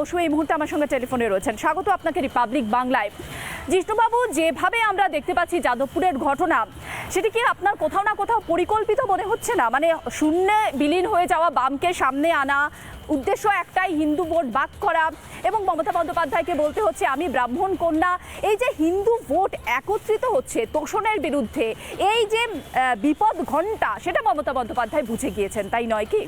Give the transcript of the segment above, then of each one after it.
বসু এই মুহূর্তে আমার সঙ্গে টেলিফোনে রয়েছেন। স্বাগত আপনাকে রিপাবলিক বাংলায়। জিষ্ণুবাবু, যেভাবে আমরা দেখতে পাচ্ছি যাদবপুরের ঘটনা, সেটি কি আপনার কোথাও না কোথাও পরিকল্পিত মনে হচ্ছে না? মানে শূন্যে বিলীন হয়ে যাওয়া, বামকে সামনে আনা, উদ্দেশ্য একটাই, হিন্দু ভোট বাক করা এবং মমতা বন্দ্যোপাধ্যায়কে বলতে হচ্ছে, আমি ব্রাহ্মণ কন্যা। এই যে হিন্দু ভোট একত্রিত হচ্ছে তোষণের বিরুদ্ধে, এই যে বিপদ ঘণ্টা, সেটা মমতা বন্দ্যোপাধ্যায় বুঝে গিয়েছেন, তাই নয় কি?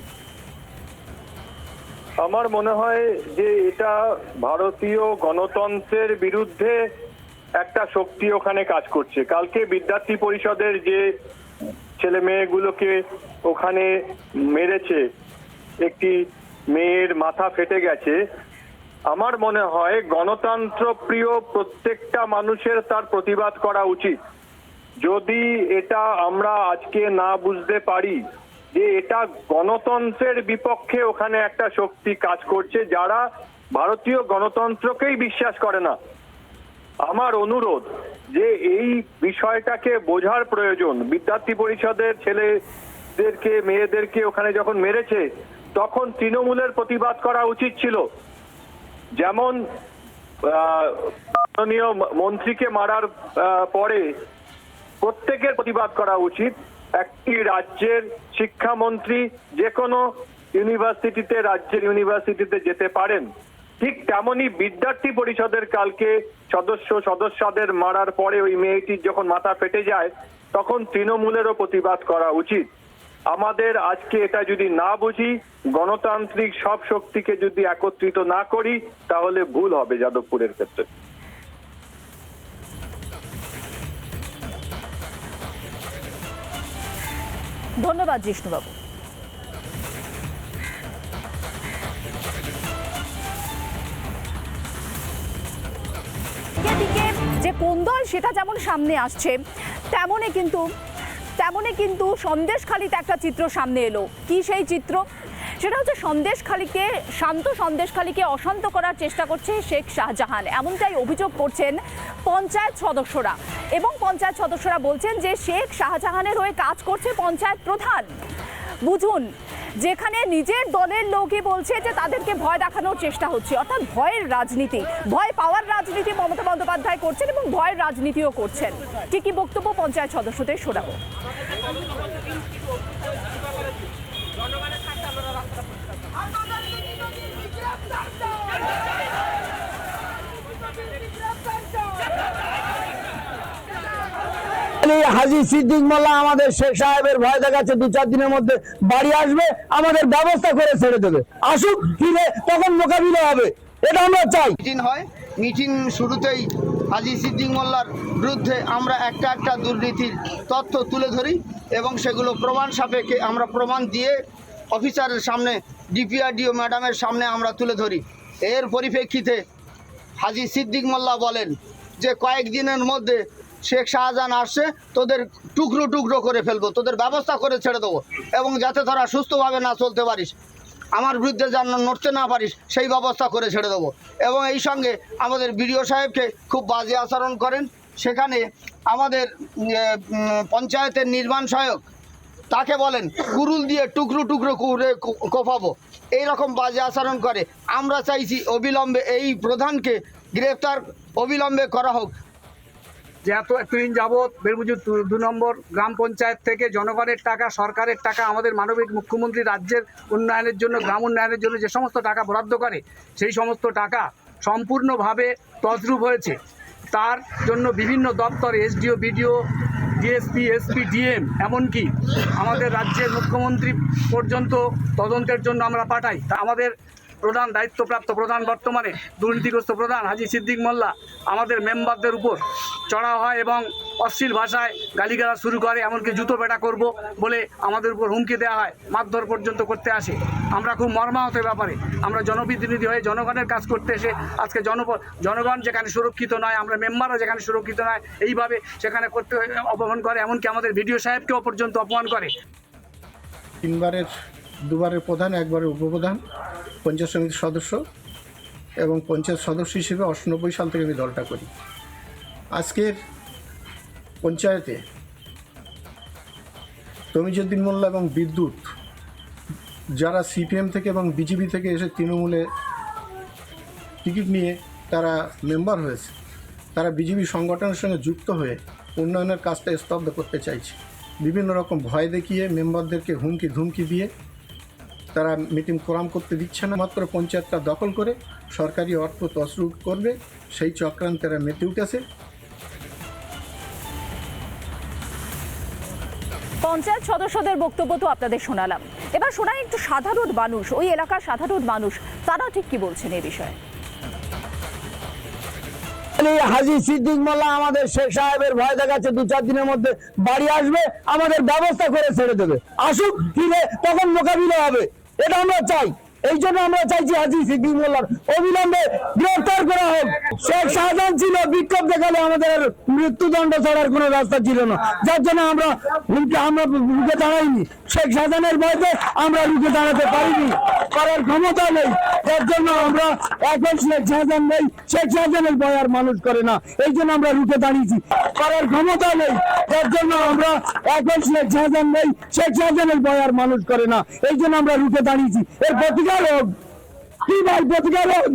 আমার মনে হয় যে এটা ভারতীয় গণতন্ত্রের বিরুদ্ধে একটা শক্তি ওখানে কাজ করছে। কালকে বিদ্যার্থী পরিষদের যে ছেলে মেয়েগুলোকে ওখানে মেরেছে, একটি মেয়ের মাথা ফেটে গেছে, আমার মনে হয় গণতন্ত্র প্রিয় প্রত্যেকটা মানুষের তার প্রতিবাদ করা উচিত। যদি এটা আমরা আজকে না বুঝতে পারি যে এটা গণতন্ত্রের বিপক্ষে ওখানে একটা শক্তি কাজ করছে যারা ভারতীয় গণতন্ত্রকেই বিশ্বাস করে না। আমার অনুরোধ যে এই বিষয়টাকে বোঝার প্রয়োজন। বিদ্যার্থী পরিষদের ছেলেদেরকে, মেয়েদেরকে ওখানে যখন মেরেছে, তখন তৃণমূলের প্রতিবাদ করা উচিত ছিল। যেমন মন্ত্রীকে মারার পরে প্রত্যেকের প্রতিবাদ করা উচিত। একটি রাজ্যের শিক্ষামন্ত্রী যে কোনো ইউনিভার্সিটিতে, রাজ্যের ইউনিভার্সিটিতে যেতে পারেন। ঠিক তেমনি বিদ্যার্থী পরিষদের কালকে সদস্য সদস্যদের মারার পরে ওই মেয়েটির যখন মাথা ফেটে যায়, তখন তৃণমূলেরও প্রতিবাদ করা উচিত। আমাদের আজকে এটা যদি না বুঝি, গণতান্ত্রিক সব শক্তিকে যদি একত্রিত না করি, তাহলে ভুল হবে যাদবপুরের ক্ষেত্রে। ধন্যবাদ জিষ্ণুবাবু। দিকে যে কোন্দল সেটা যেমন সামনে আসছে তেমনই কিন্তু তেমনই কিন্তু সন্দেশখালিতে একটা চিত্র সামনে এলো। কি সেই চিত্র? সেটা হচ্ছে সন্দেশখালিকে, শান্ত সন্দেশখালিকে অশান্ত করার চেষ্টা করছে শেখ শাহজাহান। এমনটাই অভিযোগ করছেন পঞ্চায়েত সদস্যরা। এবং পঞ্চায়েত সদস্যরা বলছেন যে শেখ শাহজাহানের হয়ে কাজ করছে পঞ্চায়েত প্রধান। বুঝুন, যেখানে নিজের দলের লোকই বলছে যে তাদেরকে ভয় দেখানোর চেষ্টা হচ্ছে। অর্থাৎ ভয়ের রাজনীতি, ভয় পাওয়ার রাজনীতি মমতা বন্দ্যোপাধ্যায় করছেন এবং ভয়ের রাজনীতিও করছেন। ঠিকই বক্তব্য পঞ্চায়েত সদস্যদের শোনাবো। হাজি সিদ্দিক মোল্লা আমাদের শেখ সাহেবের ভয় দেখাচ্ছে, দু চার দিনের মধ্যে বাড়ি আসবে, আমাদের ব্যবস্থা করে ছেড়ে দেবে। আসুক, ফিরে, তখন মোকাবিলা হবে। এটা আমরা চাই। মিটিং হয়, মিটিং শুরুতেই হাজি সিদ্দিক মোল্লার বিরুদ্ধে আমরা একটা একটা দুর্নীতির তথ্য তুলে ধরি এবং সেগুলো প্রমাণ সাপেক্ষে আমরা প্রমাণ দিয়ে অফিসারের সামনে, ডিপিআরডিও ম্যাডামের সামনে আমরা তুলে ধরি। এর পরিপ্রেক্ষিতে হাজি সিদ্দিক মোল্লা বলেন যে কয়েকদিনের মধ্যে শেখ শাহজাহান আসছে, তোদের টুকরো টুকরো করে ফেলব, তোদের ব্যবস্থা করে ছেড়ে দেবো, এবং যাতে তোরা সুস্থভাবে না চলতে পারিস, আমার বিরুদ্ধে যেন নড়তে না পারিস, সেই ব্যবস্থা করে ছেড়ে দেবো। এবং এই সঙ্গে আমাদের বিডিও সাহেবকে খুব বাজে আচরণ করেন, সেখানে আমাদের পঞ্চায়েতের নির্মাণ সহায়ক, তাকে বলেন, কুরুল দিয়ে টুকরো টুকরো করে কো- কোপাবো। এইরকম বাজে আচরণ করে। আমরা চাইছি অবিলম্বে এই প্রধানকে গ্রেফতার অবিলম্বে করা হোক। যে এত এতদিন যাবৎ বেরবুজুর দু- দু নম্বর গ্রাম পঞ্চায়েত থেকে জনগণের টাকা, সরকারের টাকা, আমাদের মানবিক মুখ্যমন্ত্রী রাজ্যের উন্নয়নের জন্য, গ্রাম উন্নয়নের জন্য যে সমস্ত টাকা বরাদ্দ করে, সেই সমস্ত টাকা সম্পূর্ণভাবে তদ্রূপ হয়েছে। তার জন্য বিভিন্ন দপ্তর, SDO, BDO, DSP, SP, DM, এমনকি আমাদের রাজ্যের মুখ্যমন্ত্রী পর্যন্ত তদন্তের জন্য আমরা পাঠাই। তা আমাদের প্রধান, দায়িত্বপ্রাপ্ত প্রধান বর্তমানে দুর্নীতিগ্রস্ত প্রধান হাজি সিদ্দিক মোল্লা আমাদের মেম্বারদের উপর। চড়া হয় এবং অশ্লীল ভাষায় গালিগালাজ শুরু করে, এমনকি জুতো বেটা করব বলে আমাদের উপর হুমকি দেওয়া হয়, মারধর পর্যন্ত করতে আসে। আমরা খুব মর্মাহত ব্যাপারে। আমরা জনপ্রতিনিধি হয়ে জনগণের কাজ করতে এসে আজকে জন জনগণ যেখানে সুরক্ষিত নয়, আমরা মেম্বাররা যেখানে সুরক্ষিত নয়, এইভাবে সেখানে করতে অপমান করে, এমনকি আমাদের ভিডিও সাহেবকেও পর্যন্ত অপমান করে। তিনবারের, দুবারের প্রধান, একবারের উপপ্রধান, পঞ্চায়েত সমিতির সদস্য এবং পঞ্চায়েত সদস্য হিসেবে অষ্টানব্বই সাল থেকে আমি দলটা করি। আজকের পঞ্চায়েতে তমিজুদ্দিন মোল্লা এবং বিদ্যুৎ, যারা সিপিএম থেকে এবং বিজেপি থেকে এসে তৃণমূলে টিকিট নিয়ে তারা মেম্বার হয়েছে, তারা বিজেপি সংগঠনের সঙ্গে যুক্ত হয়ে উন্নয়নের কাজটা স্তব্ধ করতে চাইছে। বিভিন্ন রকম ভয় দেখিয়ে মেম্বারদেরকে হুমকি ধুমকি দিয়ে তারা মিটিং কোরাম করতে দিচ্ছে না। মাত্র পঞ্চায়েতটা দখল করে সরকারি অর্থ তসরুপ করবে, সেই চক্রান্তেরা মেতে উঠেছে। পঞ্চায়েত সদস্যদের বক্তব্য তো আপনাদের শোনালাম। এবার শোনাই একটু সাধারণ মানুষ, ওই এলাকার সাধারণ মানুষ, তারা ঠিক কি বলছেন এই বিষয়ে? হাজি সিদ্দিক মোল্লা আমাদের শেখ সাহেবের ভয় দেখাচ্ছে, দু চার দিনের মধ্যে বাড়ি আসবে, আমাদের ব্যবস্থা করে ছেড়ে দেবে। আসুক ফিরে, তখন মোকাবিলা হবে, এটা আমরা চাই। এই জন্য আমরা চাইছি আজি সিদ্দিক মোল্লার অবিলম্বে গ্রেফতার করা হোক। শেখ শাহজাহান ছিল, বিক্ষোভ দেখালে আমাদের মৃত্যুদণ্ড ছাড়ার কোনো রাস্তা ছিল না। যার জন্য আমরা আমরা রুখে দাঁড়াইনি। শেখ শাহজাহানের ভয়তে আমরা রুখে দাঁড়াতে পারিনি। করার ক্ষমতা নেই। যার জন্য আমরা এখন শেখ শাহজাহান নেই শেখ শাহজাহানের ভয় আর মানুষ করে না। এই জন্য আমরা রুখে দাঁড়িয়েছি। করার ক্ষমতা নেই। এর জন্য আমরা এখন শেখ শাহজাহান নেই শেখ শাহজাহানের ভয় আর মানুষ করে না। এই জন্য আমরা রুখে দাঁড়িয়েছি। এর প্রতিকার হোক। কি ভাই, প্রতিকার হোক?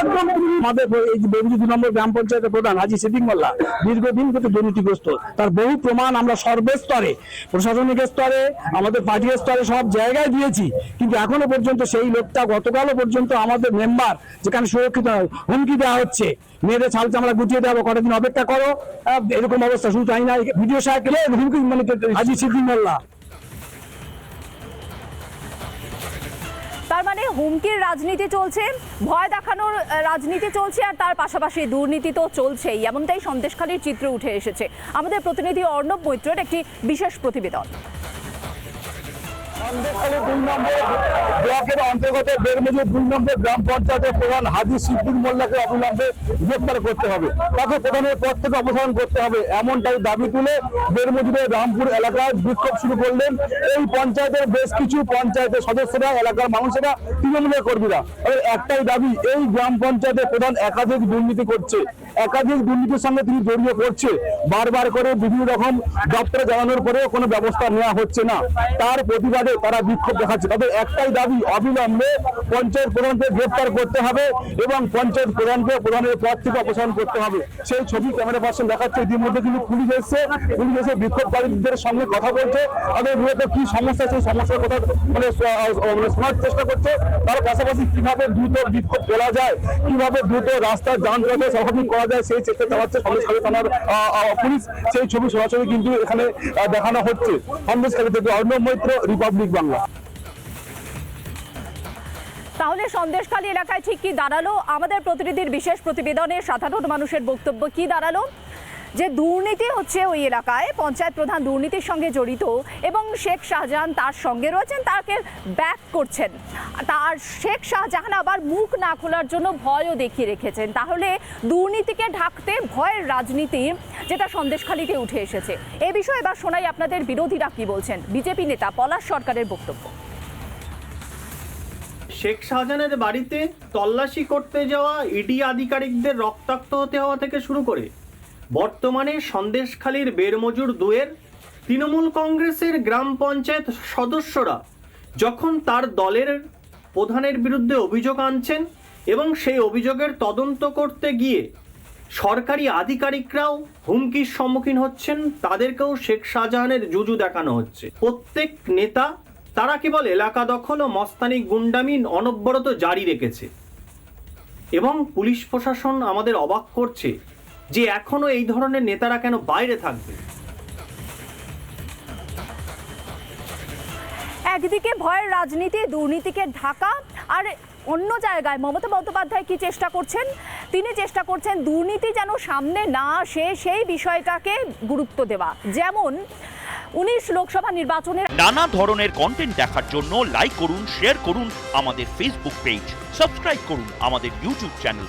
একদম আমাদের এই দু নম্বর গ্রাম পঞ্চায়েতের প্রধান হাজি সিদ্দিক মোল্লা দীর্ঘদিন কিন্তু দুর্নীতিগ্রস্ত। তার বহু প্রমাণ আমরা সর্বস্তরে প্রশাসনিক স্তরে আমাদের পার্টির স্তরে সব জায়গায় দিয়েছি। কিন্তু এখনও পর্যন্ত সেই লোকটা গতকালও পর্যন্ত আমাদের মেম্বার যেখানে সুরক্ষিত হুমকি দেওয়া হচ্ছে মেয়েদের ছালতে আমরা গুটিয়ে দেবো কটা দিন অপেক্ষা করো। এরকম অবস্থা শুধু তাই না ভিডিও সাহেব হুমকি মানে হাজি সিদ্দিক মোল্লা। মানে হুমকির রাজনীতি চলছে, ভয় দেখানোর রাজনীতি চলছে আর তার পাশাপাশি দুর্নীতি তো চলছেই, এমনটাই সন্দেশখালীর চিত্র উঠে এসেছে। আমাদের প্রতিনিধি অর্ণব মৈত্রের একটি বিশেষ প্রতিবেদন। অন্তর্গত গ্রাম পঞ্চায়েতের প্রধান মোল্লাকে করতে হবে। তাকে থেকে করতে হবে। এমনটাই দাবি তুলে রামপুর এলাকায় শুরু করলেন এই পঞ্চায়েতের বেশ কিছু পঞ্চায়েতের সদস্যরা, এলাকার মানুষেরা, তৃণমূলের কর্মীরা। একটাই দাবি, এই গ্রাম পঞ্চায়েতের প্রধান একাধিক দুর্নীতি করছে। একাধিক দুর্নীতির সঙ্গে তিনি জড়িয়ে পড়ছে। বারবার করে বিভিন্ন রকম দপ্তরে জানানোর পরেও কোনো ব্যবস্থা নেওয়া হচ্ছে না। তার প্রতিবাদে তারা বিক্ষোভ দেখাচ্ছে। তাদের একটাই দাবি, অবিলম্বে পঞ্চায়েত প্রধানকে গ্রেফতার করতে হবে এবং পঞ্চায়েত প্রধানকে প্রধানের পদ থেকে অপসারণ করতে হবে। সেই ছবি ক্যামেরা পার্সন দেখাচ্ছে। ইতিমধ্যে কিন্তু পুলিশ এসছে। পুলিশ এসে বিক্ষোভকারীদের সঙ্গে কথা বলছে। তাদের মূলত কি সমস্যা, সেই সমস্যার কথা মানে মানে শোনার চেষ্টা করছে। তার পাশাপাশি কীভাবে দ্রুত বিক্ষোভ তোলা যায়, কীভাবে দ্রুত রাস্তা যান চলাচল স্বাভাবিক করা সেই চেষ্টা চালাচ্ছে। থানার পুলিশ সেই ছবি সরাসরি কিন্তু এখানে দেখানো হচ্ছে। সন্দেশখালী থেকে অর্ণব মৈত্র, রিপাবলিক বাংলা। তাহলে সন্দেশখালী এলাকায় ঠিক কি দাঁড়াল? আমাদের প্রতিনিধির বিশেষ প্রতিবেদনে সাধারণ মানুষের বক্তব্য কি দাঁড়াল? যে দুর্নীতি হচ্ছে ওই এলাকায়, পঞ্চায়েত প্রধান দুর্নীতির সঙ্গে জড়িত এবং শেখ শাহজাহান তার সঙ্গে রয়েছেন, তাকে ব্যাক করছেন। তার শেখ শাহজাহান আবার মুখ না খোলার জন্য ভয়ও দেখিয়ে রেখেছেন। তাহলে দুর্নীতিকে ঢাকতে ভয়ের রাজনীতি যেটা সন্দেশখালিতে উঠে এসেছে। এ বিষয়ে এবার শোনাই আপনাদের বিরোধীরা কি বলছেন। বিজেপি নেতা পলাশ সরকারের বক্তব্য। শেখ শাহজাহানের বাড়িতে তল্লাশি করতে যাওয়া ইডি আধিকারিকদের রক্তাক্ত হতে হওয়া থেকে শুরু করে বর্তমানে সন্দেশখালীর বেরমজুর দুয়ের তৃণমূল কংগ্রেসের গ্রাম পঞ্চায়েত সদস্যরা যখন তার দলের প্রধানের বিরুদ্ধে অভিযোগ আনছেন এবং সেই অভিযোগের তদন্ত করতে গিয়ে সরকারি আধিকারিকরাও হুমকির সম্মুখীন হচ্ছেন, তাদেরকেও শেখ শাহজাহানের জুজু দেখানো হচ্ছে। প্রত্যেক নেতা, তারা কেবল এলাকা দখল ও মস্তানি গুন্ডামি অনবরত জারি রেখেছে। এবং পুলিশ প্রশাসন আমাদের অবাক করছে যে এখনও এই ধরনের নেতারা কেন বাইরে থাকবে? একদিকে ভয়ের রাজনীতি দুর্নীতিকে ঢাকা আর অন্য জায়গায় মমতা বন্দ্যোপাধ্যায় কি চেষ্টা করছেন? তিনি চেষ্টা করছেন দুর্নীতি যেন সামনে না আসে সেই বিষয়টাকে গুরুত্ব দেওয়া। যেমন উনিশ লোকসভা নির্বাচনের নানা ধরনের কন্টেন্ট দেখার জন্য লাইক করুন শেয়ার করুন আমাদের ফেসবুক পেজ সাবস্ক্রাইব করুন আমাদের ইউটিউব চ্যানেল